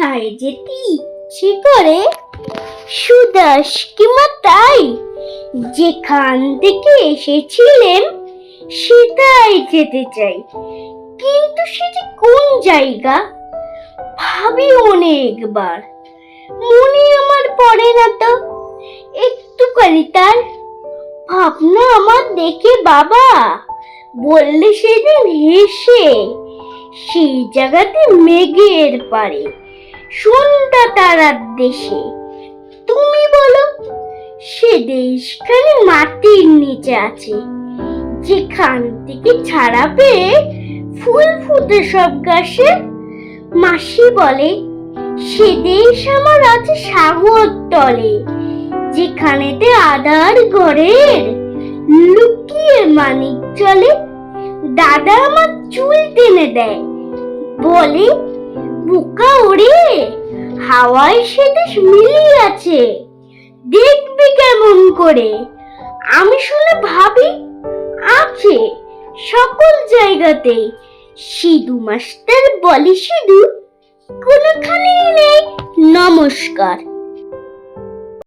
কোথায় যেতে ইচ্ছে করে? সুদাস কিংবা তাই? যেখান থেকে এসেছিলেন সেটাই যেতে চাই। কিন্তু সেটি কোন জায়গা? ভাবি অনেকবার মনে আমার পড়ে না তো। একটুখানি তার ভাবনা আমার দেখে বাবা। বললে সেদিন হেসে সেই জায়গাতে মেঘের পারে সন্ধ্যা তারার দেশে। তুমি বলো, সে দেশখানে মাটির নিচে আছে। যেখান থেকে ছাড়া পেয়ে ফুল ফুটে সব গাছে। মাসি বলে, সে দেশ আমার আছে সাগর তলে, যেখানেতে আদার ঘরের লুকিয়ে মানিক চলে। দাদা আমার চুল টেনে দেয়। বলে বুকা ওড়ে হাওয়ায় সে দেশ মিলিয়ে আছে। দেখবি কেমন করে। আমি শুনে ভাবি, আছে সকল জায়গাতে সিধু মাস্টার বলে, সিধু, কোনোখানেই নেই নমস্কার।